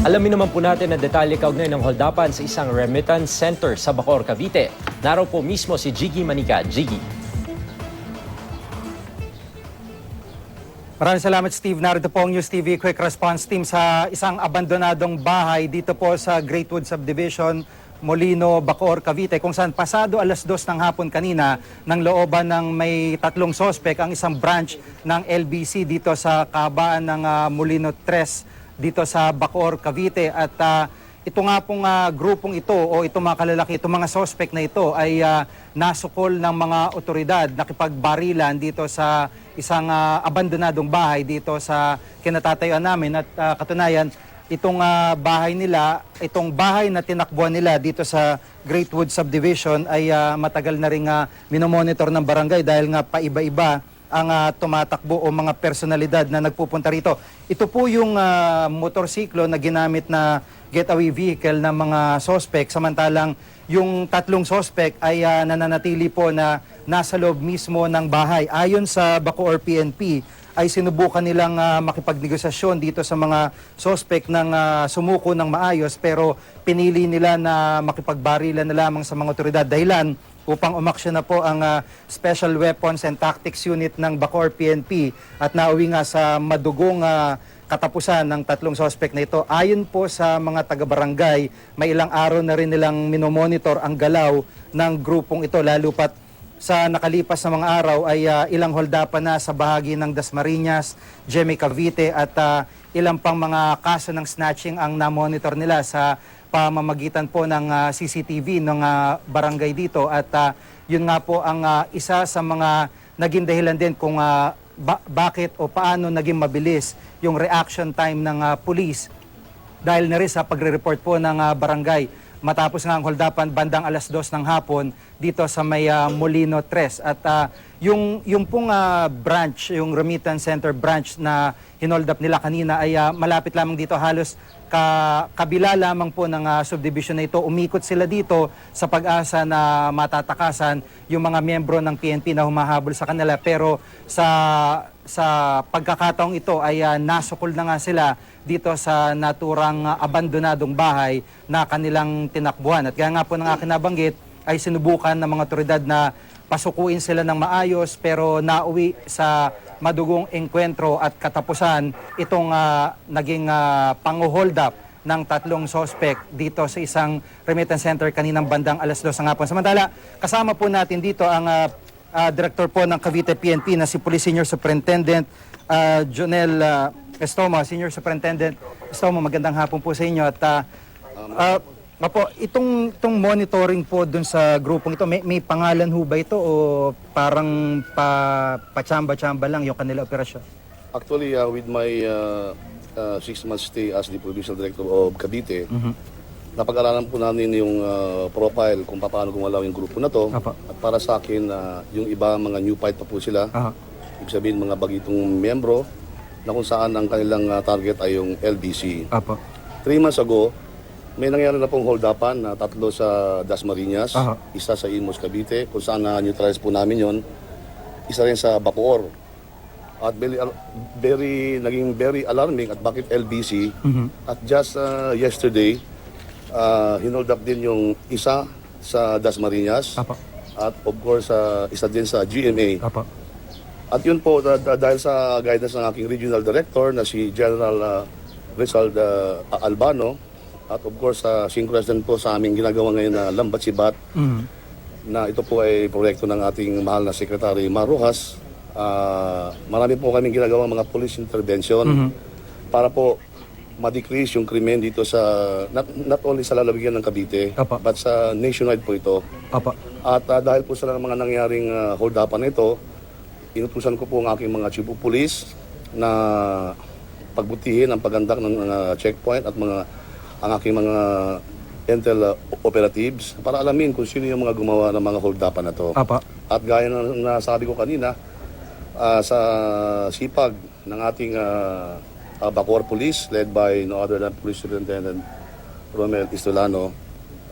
Alamin naman po natin ang detalye kaugnay ng holdapan sa isang remittance center sa Bacor, Cavite. Naro po mismo si Jiggy Manika. Jiggy. Maraming salamat Steve. Narito po ang News TV Quick Response Team sa isang abandonadong bahay dito po sa Greatwood Subdivision, Molino, Bacoor, Cavite kung saan pasado alas dos ng hapon kanina ng looban ng may tatlong sospek ang isang branch ng LBC dito sa kabaan ng ah, Molino 3 dito sa Bacoor, Cavite. At ah, ito nga pong ah, grupong ito o itong mga kalalaki, itong mga suspect na ito ay ah, nasukol ng mga otoridad, nakipagbarilan dito sa isang ah, abandonadong bahay dito sa kinatatayuan namin. At ah, katunayan itong ah, bahay nila, itong bahay na tinakbuhan nila dito sa Greatwood Subdivision ay ah, matagal na rin uh, minomonitor ng barangay dahil nga paiba-iba ang ah, tumatakbo o mga personalidad na nagpupunta rito. Ito po yung ah, motorsiklo na ginamit na getaway vehicle ng mga sospek samantalang yung tatlong sospek ay ah, nananatili po na nasa loob mismo ng bahay. Ayon sa Bacoor PNP ay sinubukan nilang ah, makipagnegosasyon dito sa mga sospek ng ah, sumuko ng maayos pero pinili nila na makipagbarilan na lamang sa mga otoridad dahilan upang umaksyon na po ang ah, Special Weapons and Tactics Unit ng Bacoor PNP at nauwi nga sa madugong ah, katapusan ng tatlong suspect na ito. Ayon po sa mga taga-barangay, may ilang araw na rin nilang minomonitor ang galaw ng grupong ito lalo pat sa nakalipas na mga araw ay ah, ilang holdapan na sa bahagi ng Dasmariñas, Jeme Cavite at ah, ilang pang mga kaso ng snatching ang na-monitor nila sa pamamagitan po ng ah, CCTV ng ah, barangay dito. At ah, yun nga po ang ah, isa sa mga naging dahilan din kung ah, ba- bakit o paano naging mabilis yung reaction time ng ah, police dahil na rin sa pagre-report po ng ah, barangay matapos nga ang holdapan bandang alas dos ng hapon dito sa may ah, Molino 3 at ah, yung yung pong ah, branch yung remittance center branch na hinold up nila kanina ay ah, malapit lamang dito. Halos ka, kabila lamang po ng ah, subdivision na ito. Umikot sila dito sa pag-asa na matatakasan yung mga miyembro ng PNP na humahabol sa kanila. Pero sa sa pagkakataong ito ay ah, nasukol na nga sila dito sa naturang ah, abandonadong bahay na kanilang tinakbuhan. At kaya nga po ng akin nabanggit ay sinubukan ng mga otoridad na pasukuin sila ng maayos pero nauwi sa madugong engkwentro at katapusan itong ah, naging uh, panguhold up ng tatlong sospek dito sa isang remittance center kaninang bandang alas 2 ng hapon. Samantala, kasama po natin dito ang ah, ah, director po ng Cavite PNP na si Police Senior Superintendent ah, Jonel ah, Estomo, Senior Superintendent Estomo, magandang hapon po sa inyo at ah, ah, Apo, itong, itong monitoring po dun sa grupong ito, may, may pangalan ho ba ito o parang pa, pachamba-chamba lang yung kanila operasyon? Actually, uh, with my uh, uh, six months stay as the provincial director of Cavite, napag-aralan po namin yung uh, profile kung paano gumalaw yung grupo na to. Apo. At para sa akin, uh, yung iba mga new fight pa po sila. Aha. Ibig sabihin mga bagitong miyembro na kung saan ang kanilang uh, target ay yung LBC. Apo. Three months ago, may nangyari na pong hold-upan na tatlo sa Dasmariñas, Aha. isa sa Imos Cavite, kung saan na-neutralize po namin yon isa rin sa Bacoor. At very, very, naging very alarming at bakit LBC. At just uh, yesterday, uh, hinold up din yung isa sa Dasmariñas. Apo. At of course, uh, isa din sa GMA. Apo. At yun po, da- da- dahil sa guidance ng aking regional director na si General uh, Rizal uh, Albano, at of course, uh, synchronous din po sa aming ginagawa ngayon na Lambat Sibat, Mhm. na ito po ay proyekto ng ating mahal na Secretary Marujas. Uh, marami po kaming ginagawa mga police intervention para po ma-decrease yung krimen dito sa, not, not only sa lalawigan ng Cavite, Apa. but sa nationwide po ito. Apo. At ah, dahil po sa mga nangyaring uh, hold-upan ito, inutusan ko po ang aking mga chief of police na pagbutihin ang pagandak ng uh, checkpoint at mga ang aking mga intel uh, operatives para alamin kung sino yung mga gumawa ng mga hold-upan na to. Apo. At gaya ng nasabi ko kanina, ah, sa sipag ng ating uh, Bacoor Police led by no other than Police Superintendent Romel Istolano,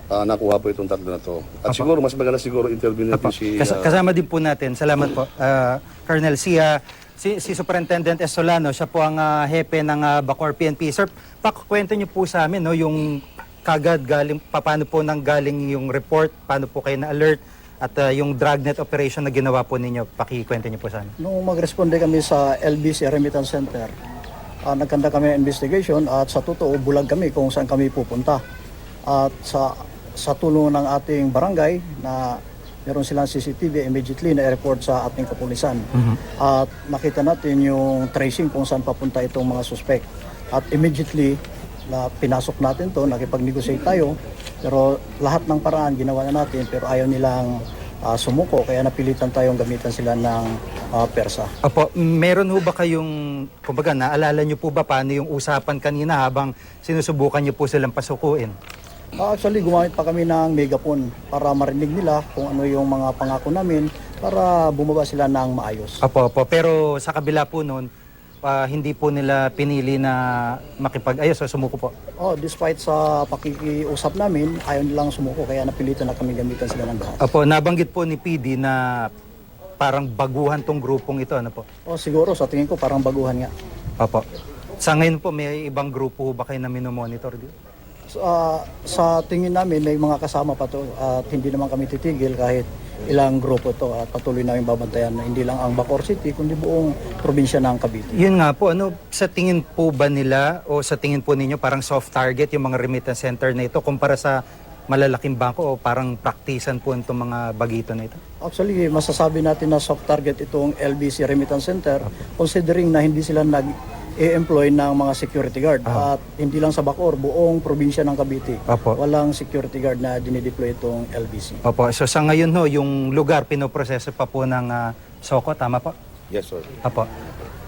ah, nakuha po itong tatlo na to. At siguro mas maganda siguro interview natin Apo. si Kas- ah, kasama din po natin. Salamat po. Ah, Colonel Sia, si, si Superintendent Estolano, siya po ang ah, hepe ng ah, Bacor PNP. Sir, pakwento niyo po sa amin no, yung kagad galing, pa- paano po nang galing yung report, paano po kayo na-alert, at ah, yung dragnet operation na ginawa po ninyo, pakikwento niyo po sa amin. Nung mag-responde kami sa LBC Remittance Center, uh, nagkanda kami ng investigation at sa totoo bulag kami kung saan kami pupunta. At sa sa tulong ng ating barangay na meron silang CCTV immediately na report sa ating kapulisan. At nakita natin yung tracing kung saan papunta itong mga suspect. At immediately na pinasok natin to, nakipag-negotiate tayo. Pero lahat ng paraan ginawa na natin pero ayaw nilang ah, sumuko kaya napilitan tayong gamitan sila ng ah, persa. Opo, meron ho ba kayong, kumbaga, naalala niyo po ba paano yung usapan kanina habang sinusubukan niyo po silang pasukuin? Ah, actually, gumamit pa kami ng megaphone para marinig nila kung ano yung mga pangako namin para bumaba sila ng maayos. Opo, opo. Pero sa kabila po noon, ah, hindi po nila pinili na makipag-ayos o sumuko po. Oh, despite sa pakikiusap namin, ayaw nilang sumuko kaya napilitan na kami gamitan sila ng gas. Opo, nabanggit po ni PD na parang baguhan tong grupong ito. Ano po? Oh, siguro sa tingin ko parang baguhan nga. Opo. Sa ngayon po, may ibang grupo ba kayo na minomonitor dito? So, ah, sa tingin namin may mga kasama pa to at hindi naman kami titigil kahit ilang grupo to at patuloy namin babantayan na hindi lang ang Bacoor City kundi buong probinsya ng Cavite. Yun nga po, ano, sa tingin po ba nila o sa tingin po ninyo parang soft target yung mga remittance center na ito kumpara sa malalaking bangko o parang praktisan po itong mga bagito na ito? Actually, masasabi natin na soft target itong LBC Remittance Center considering na hindi sila nag-e-employ ng mga security guard at hindi lang sa Bacoor, buong probinsya ng Cavite. Opo. Walang security guard na dinideploy itong LBC. Opo, so sa ngayon ho, yung lugar pinoproseso pa po ng ah, SOCO, tama po? Yes, sir. Apo.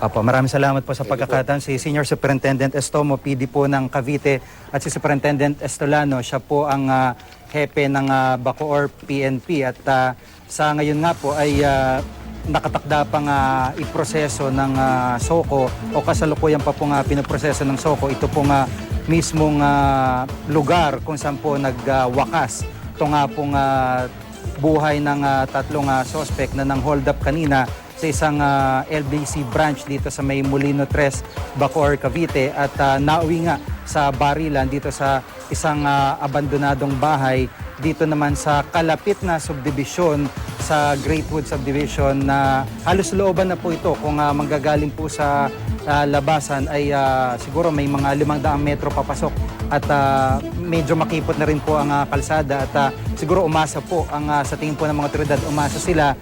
Apo, maraming salamat po sa pagkakataon. Si Senior Superintendent Estomo, PD po ng Cavite, at si Superintendent Estolano, siya po ang ah, hepe ng ah, Bacoor PNP. At ah, sa ngayon nga po ay ah, nakatakda pang ah, iproseso ng ah, SOCO o kasalukuyan pa po nga pinoproseso ng SOCO. Ito po nga mismong ah, lugar kung saan po nagwakas. Ito nga pong ah, buhay ng ah, tatlong ah, suspect na nang hold up kanina sa isang ah, LBC branch dito sa may Molino 3, Bacoor, Cavite at ah, nauwi nga sa barilan dito sa isang ah, abandonadong bahay dito naman sa kalapit na subdivision sa Greatwood Subdivision na halos looban na po ito. Kung ah, manggagaling po sa ah, labasan ay ah, siguro may mga 500 metro papasok. At ah, medyo makipot na rin po ang ah, kalsada at ah, siguro umasa po ang ah, sa tingin po ng mga otoridad umasa sila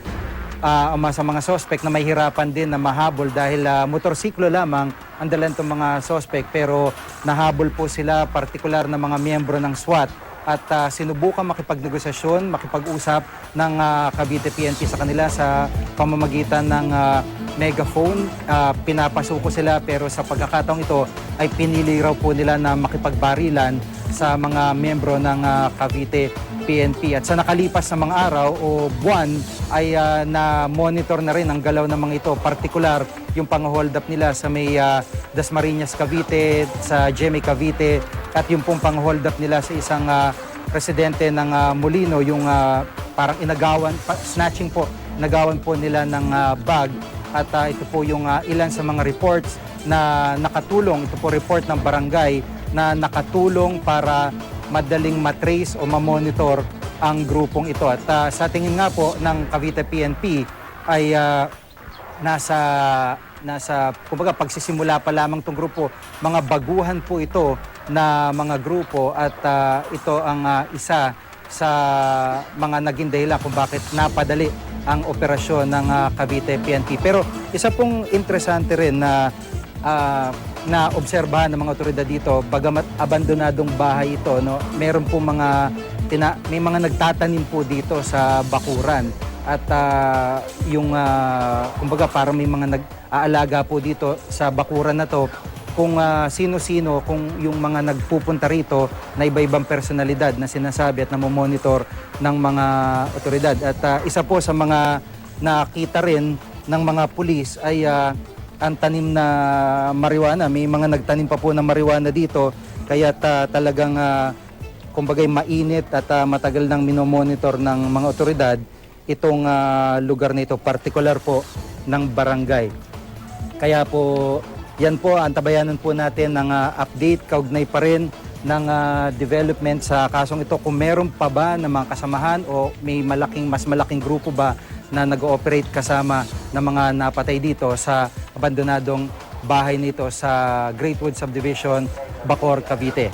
ah, umasa mga suspect na mahirapan din na mahabol dahil ah, motorsiklo lamang ang dalan mga suspect. Pero nahabol po sila partikular na mga miyembro ng SWAT at ah, sinubukan makipagnegosasyon, makipag-usap ng ah, Cavite PNP sa kanila sa pamamagitan ng ah, megaphone. Ah, pinapasuko sila pero sa pagkakataong ito ay pinili raw po nila na makipagbarilan sa mga miyembro ng ah, Cavite PNP. At sa nakalipas na mga araw o buwan ay ah, na-monitor na rin ang galaw ng mga ito. Partikular yung pang-hold up nila sa may ah, Dasmariñas Cavite, sa Jemmy Cavite at yung pong pang-hold up nila sa isang ah, presidente ng ah, Molino, yung ah, parang inagawan, pa- snatching po, nagawan po nila ng ah, bag. At ah, ito po yung ah, ilan sa mga reports na nakatulong, ito po report ng barangay na nakatulong para madaling matrace o mamonitor ang grupong ito. At ah, sa tingin nga po ng Cavite PNP ay ah, nasa nasa kumbaga pagsisimula pa lamang tong grupo. Mga baguhan po ito na mga grupo at ah, ito ang ah, isa sa mga naging dahilan kung bakit napadali ang operasyon ng ah, Cavite PNP pero isa pong interesante rin na ah, na obserbahan ng mga otoridad dito bagamat abandonadong bahay ito no meron po mga tina, may mga nagtatanim po dito sa bakuran. At ah, yung ah, kumbaga parang may mga nag-aalaga po dito sa bakuran na to kung ah, sino-sino kung yung mga nagpupunta rito na iba-ibang personalidad na sinasabi at namomonitor ng mga otoridad at ah, isa po sa mga nakita rin ng mga pulis ay ah, ang tanim na marijuana may mga nagtanim pa po ng marijuana dito kaya talagang ah, kumbagay mainit at ah, matagal nang minomonitor ng mga otoridad itong ah, lugar na ito, particular po ng barangay. Kaya po, yan po, antabayanan po natin ng ah, update, kaugnay pa rin ng ah, development sa kasong ito. Kung meron pa ba ng mga kasamahan o may malaking, mas malaking grupo ba na nag-ooperate kasama ng mga napatay dito sa abandonadong bahay nito sa Greatwood Subdivision, Bacor, Cavite.